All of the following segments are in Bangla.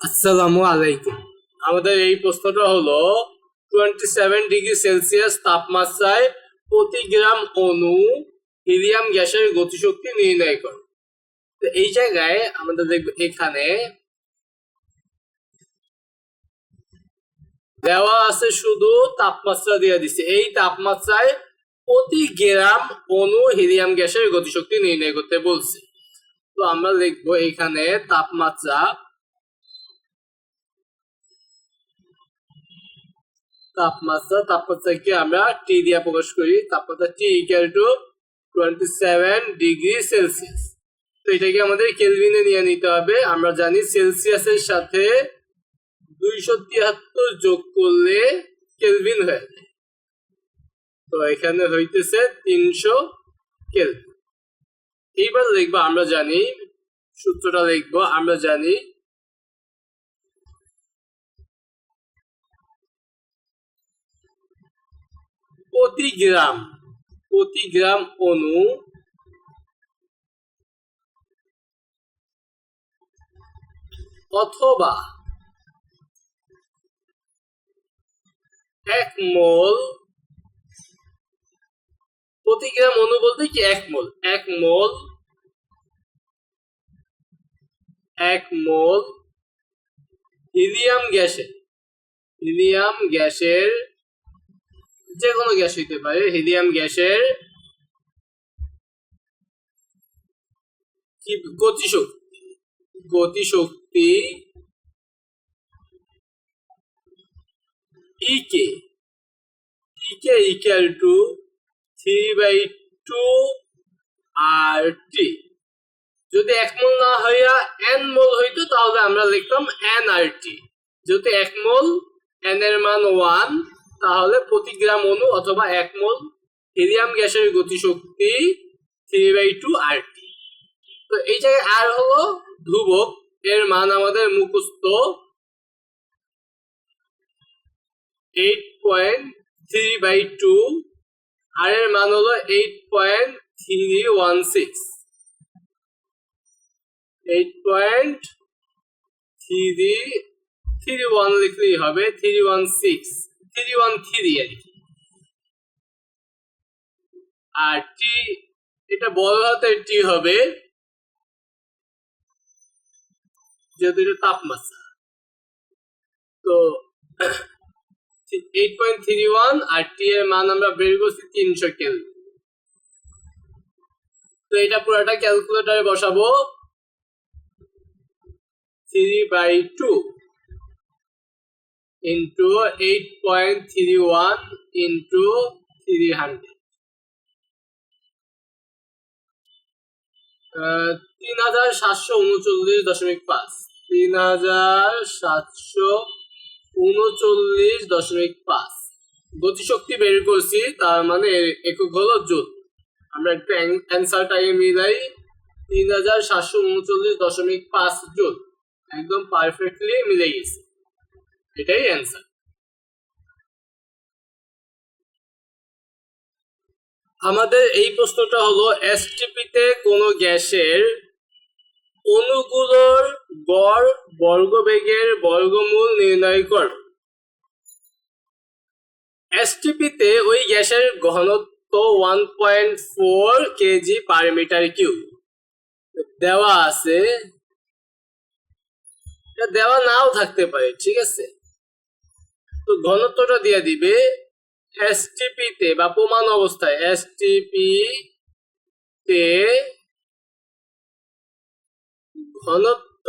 আসসালামু আলাইকুম। আমাদের এই প্রশ্নটা হলো টোয়েন্টি সেভেন ডিগ্রি সেলসিয়াস তাপমাত্রায় প্রতি গ্রাম অণু হিলিয়াম গ্যাসের গতিশক্তি নির্ণয় করে। তো এই জায়গায় আমাদের দেখব এখানে দেওয়া আছে শুধু তাপমাত্রা দিয়ে দিছে এই তাপমাত্রায় প্রতি গ্রাম অণু হিলিয়াম গ্যাসের গতিশক্তি নির্ণয় করতে বলছে। তো আমরা লিখব এখানে তাপমাত্রা তাপমাত্রা, তাপমাত্রাকে আমরা টি দিয়ে প্রকাশ করি। তাপমাত্রা T equal to twenty seven degree Celsius তো এটাকে আমাদের কেলভিনে নিয়ে নিতে হবে। আমরা জানি সেলসিয়াসের সাথে দুইশো তিয়াত্তর যোগ করলে কেলভিন হয়ে যায়। তো এখানে হইতেছে তিনশো কেলভিন এইবার লিখব, আমরা জানি, সূত্রটা লিখব, আমরা জানি প্রতি গ্রাম প্রতি গ্রাম অণু অথবা এক মোল, প্রতি গ্রাম অণু বলতে কি এক মোল? এক মোল এক মোল, হিলিয়াম গ্যাসের হিলিয়াম গ্যাসের যে কোনো গ্যাস হইতে পারে, হিলিয়াম গ্যাসের কি, গতিশক্তি গতিশক্তি E K E K equal to three by two R T যদি এক মোল না হইয়া এন মোল হইতো, তাহলে আমরা লিখতাম এন আর টি যদি এক মোল এন এর মান ওয়ান তাহলে প্রতি গ্রাম অণু অথবা এক মোল হিলিয়াম গ্যাসের গতিশক্তি three by two R T তো এই জায়গায় আর হলো ধ্রুবক, এর মান আমাদের মুখস্থ eight point three by two R এর মান হলো eight point three one six eight point three three one লিখলেই হবে three one six three one আর কি। আর টি এটা বড় হাতের টি হবে যেহেতু এটা তাপমাত্রা। তো eight point three one R T এর মান আমরা বের করছি তিনশো কেলভিন তো এটা পুরোটা ক্যালকুলেটারে বসাবো। Three by two into 8.31 into 300 তিন হাজার সাতশো উনচল্লিশ দশমিক পাঁচ গতিশক্তি বের করছি, তার মানে একক হলো জুল। আমরা একটু অ্যান্সারটাকে মিলাই তিন হাজার সাতশো উনচল্লিশ দশমিক পাঁচ জুল। একদম পারফেক্টলি মিলে গেছে। এটাই অ্যান্সার আমাদের এই প্রশ্নটা হলো এসটিপিতে কোনো গ্যাসের অণুগুলোর গড় বর্গবেগের বর্গমূল নির্ণয় কর। এসটিপিতে ওই গ্যাসের ঘনত্ব one point four kg per metre cube দেওয়া আছে। দেওয়া নাও থাকতে পারে, ঠিক আছে? তো ঘনত্বটা দিয়ে দিবে এসটিপি তে বা প্রমাণ অবস্থায় এসটিপি তে ঘনত্ব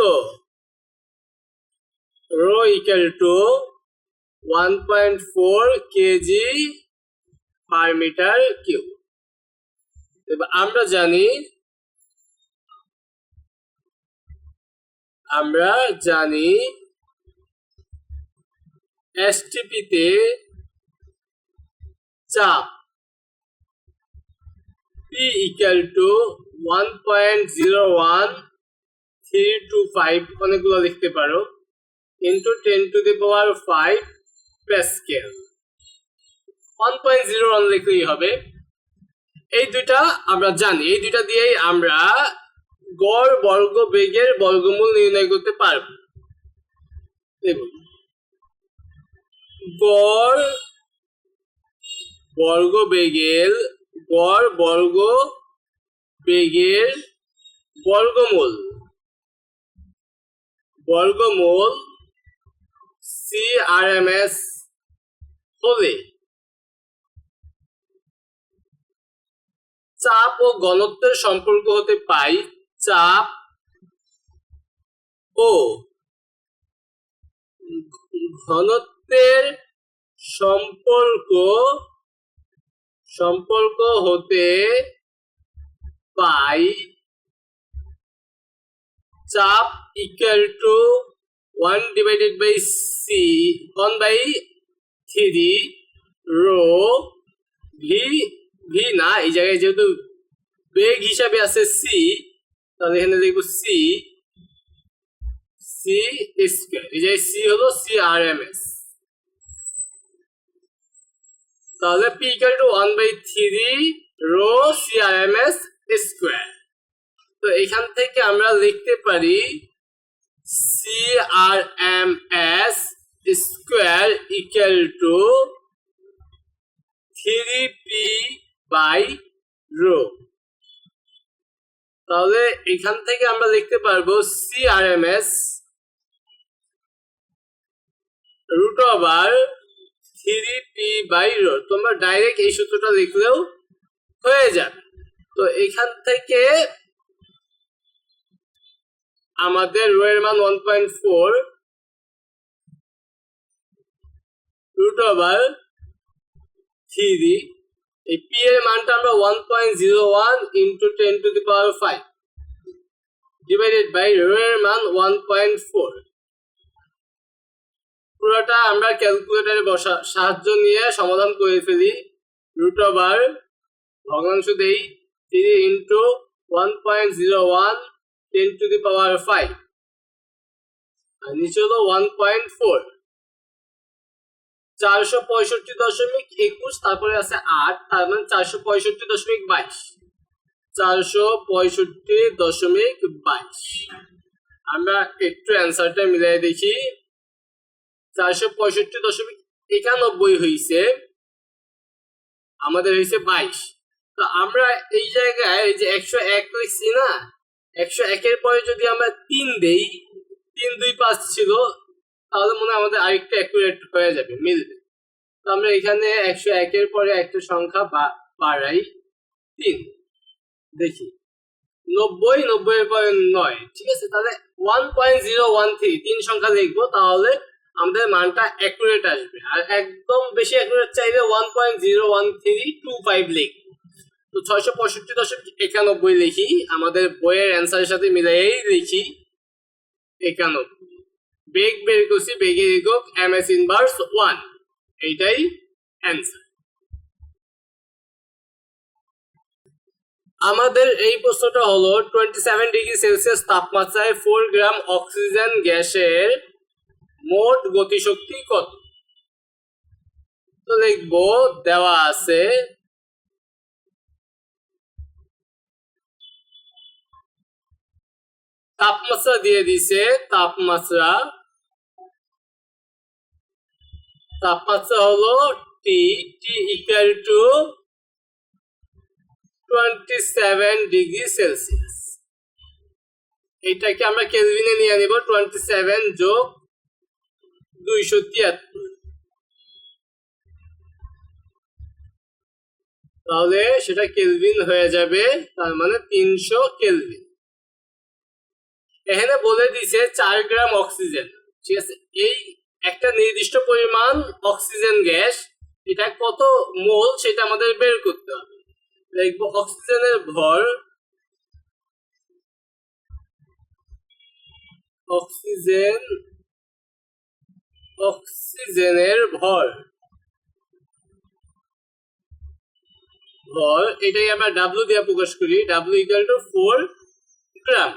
rho equal to one point four kg per metre cube এবার আমরা জানি আমরা জানি এসটিপিতে চাপ P equal to one point zero one three two five অনেকগুলো লিখতে পারো into ten to the power five pascal one point zero one লিখলেই হবে। এই দুইটা আমরা জানি, এই দুইটা দিয়েই আমরা গড়, বর্গ, বেগের বর্গমূল নির্ণয় করতে পারব। গড় বর্গ বেগের গড় বর্গ বেগের বর্গমূল। বর্গমূল সি আর এম এস হলে চাপ ও ঘনত্বের সম্পর্ক হতে পাই চাপ ও ঘনত্বের সম্পর্ক সম্পর্ক হতে পাই চাপ equal to one divided by C one by three rho V V না, এই জায়গায় যেহেতু বেগ হিসাবে আছে সি তাহলে এখানে লিখব সি সি স্কোয়ার এই যে সি হলো সি আর এম এস তাহলে P equal to one by three rho C R M S square তো এখান থেকে আমরা লিখতে পারি C R M S square equal to three P by rho তাহলে এখান থেকে আমরা লিখতে পারব C R M S root over three P by rho তোমরা ডাইরেক্ট এই সূত্রটা লিখলেও হয়ে যাবে। তো এখান থেকে আমাদের রো মান one point four root over three এই পি এর মানটা আমরা one point zero one into ten to the power five divided by rho মান ওয়ান পয়েন্ট ফোর পুরোটা আমরা ক্যালকুলেটারে বসা, সাহায্য নিয়ে সমাধান করে ফেলি। রুট ওভার ভগ্নাংশ দেই three into one point zero one ten to the power five আর নিচে হলো ওয়ান পয়েন্ট ফোর চারশো পঁয়ষট্টি দশমিক একুশ, তারপরে আছে আট, তার মানে চারশো পঁয়ষট্টি দশমিক বাইশ। চারশো পঁয়ষট্টি দশমিক বাইশ। আমরা একটু অ্যান্সারটা মিলাই দেখি। চারশো পঁয়ষট্টি দশমিক একানব্বই হয়েছে আমাদের হয়েছে বাইশ। তো আমরা এই জায়গায় এই যে একশো এক লিখছি না, একশো একের পরে যদি আমরা তিন দেই, তিন দুই পাঁচ ছিল, তাহলে মনে হয় আমাদের আরেকটু অ্যাকুরেট হয়ে যাবে, মিলবে। তো আমরা এখানে একশো একের পরে একটা সংখ্যা বাড়াই, তিন। দেখি, নব্বই নব্বই পরে নয়, ঠিক আছে? তাহলে one point zero one three তিন সংখ্যা লিখব তাহলে আমাদের মানটা অ্যাকুরেট আসবে। আর একদম বেশি অ্যাকুরেট চাইলে one point zero one three two five লিখব। তো ছয়শো পঁয়ষট্টি দশমিক একানব্বই লিখি, আমাদের বইয়ের অ্যান্সারের সাথে মিলাই লিখি, একানব্বই। বেগ বের করছি বেগের একক এম এস ইনভার্স ওয়ান এইটাই অ্যান্সার আমাদের এই প্রশ্নটা হলো টোয়েন্টি সেভেন ডিগ্রি সেলসিয়াস তাপমাত্রায় ফোর গ্রাম অক্সিজেন গ্যাসের মোট গতিশক্তি কত? তো দেওয়া আছে তাপমাত্রা দিয়ে দিছে, তাপমাত্রা তাপমাত্রা হলো T T equal to twenty seven degree Celsius এটাকে আমরা কেলভিনে নিয়ে নিব টোয়েন্টি সেভেন যোগ দুইশো তিয়াত্তর। তাহলে সেটা কেলভিন হয়ে যাবে, তার মানে তিনশো কেলভিন। এখানে বলে দিছে চার গ্রাম অক্সিজেন। ঠিক আছে? এই একটা নির্দিষ্ট পরিমাণ অক্সিজেন গ্যাস, এটা কত মোল সেটা আমাদের বের করতে হবে। দেখব অক্সিজেনের ভর। অক্সিজেন অক্সিজেনের ভর। ভর, এটাই আমরা ডাব্লিউ দিয়ে প্রকাশ করি। W equal to four gram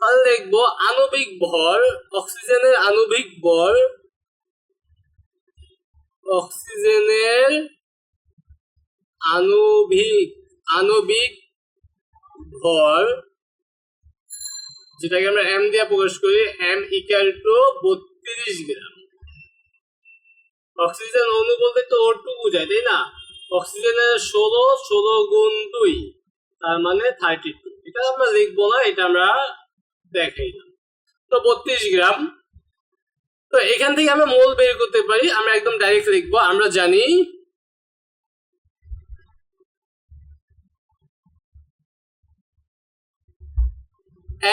তাহলে দেখব আণবিক ভর, অক্সিজেনের আণবিক ভর। অক্সিজেনের আণবিক আণবিক ভর, যেটাকে আমরা এম দিয়ে প্রকাশ করি এম ইকুয়াল টু বত্রিশ গ্রাম অক্সিজেন অণু বলতে তো ওর টু বোঝায় তাই না? অক্সিজেনের ষোলো ষোলো গুণ দুই, তার মানে থার্টি টু এটা আমরা লিখব না, এটা আমরা দেখাই না। তো বত্রিশ গ্রাম। তো এখান থেকে আমরা মোল বের করতে পারি, আমরা একদম ডাইরেক্ট লিখব, আমরা জানি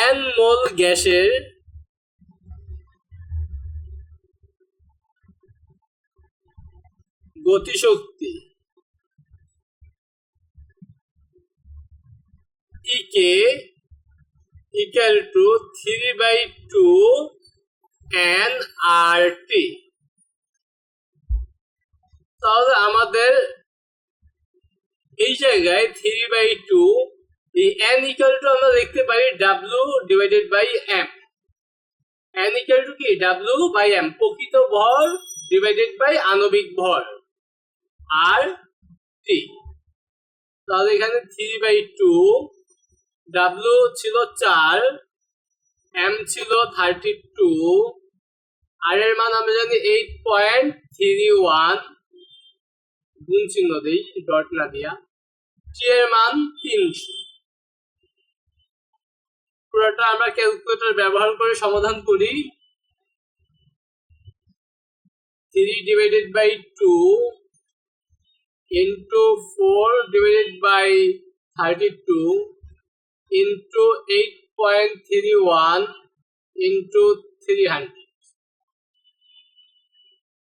এন মোল গ্যাসের গতিশক্তি। E K equal to three by two N R T তাহলে আমাদের এই জায়গায় থ্রি বাই টু এই এন ইকুয়াল টু আমরা দেখতে পারি W divided by M N equal to কি? ডাব্লু বাই এম প্রকৃত ভর ডিভাইডেড বাই আণবিক ভর। আর টি তাহলে এখানে থ্রি বাই টু ডাব্লু ছিল চার এম ছিল থার্টি টু আর এর মান আমরা জানি এইট পয়েন্ট থ্রি ওয়ান গুণ চিহ্ন দিই ডট না দিয়া। টি এর মান তিনশো। পুরোটা আমরা ক্যালকুলেটর ব্যবহার করে সমাধান করি। Three divided by two two into eight point three one into three hundred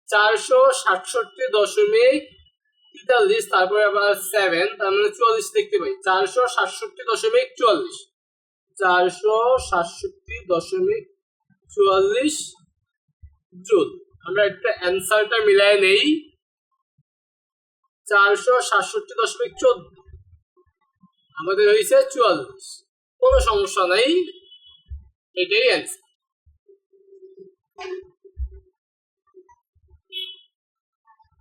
চারশো সাতষট্টি দশমিক, তেতাল্লিশ, তারপরে আবার সেভেন তার মানে চুয়াল্লিশ দেখতে পাই। চারশো সাতষট্টি দশমিক চুয়াল্লিশ। চারশো সাতষট্টি দশমিক চুয়াল্লিশ জুল। আমরা একটা অ্যান্সারটা মিলাই নেই। চারশো সাতষট্টি দশমিক চোদ্দ। আমাদের হয়েছে চুয়াল্লিশ। কোনো সমস্যা নাই। এটাই অ্যান্সার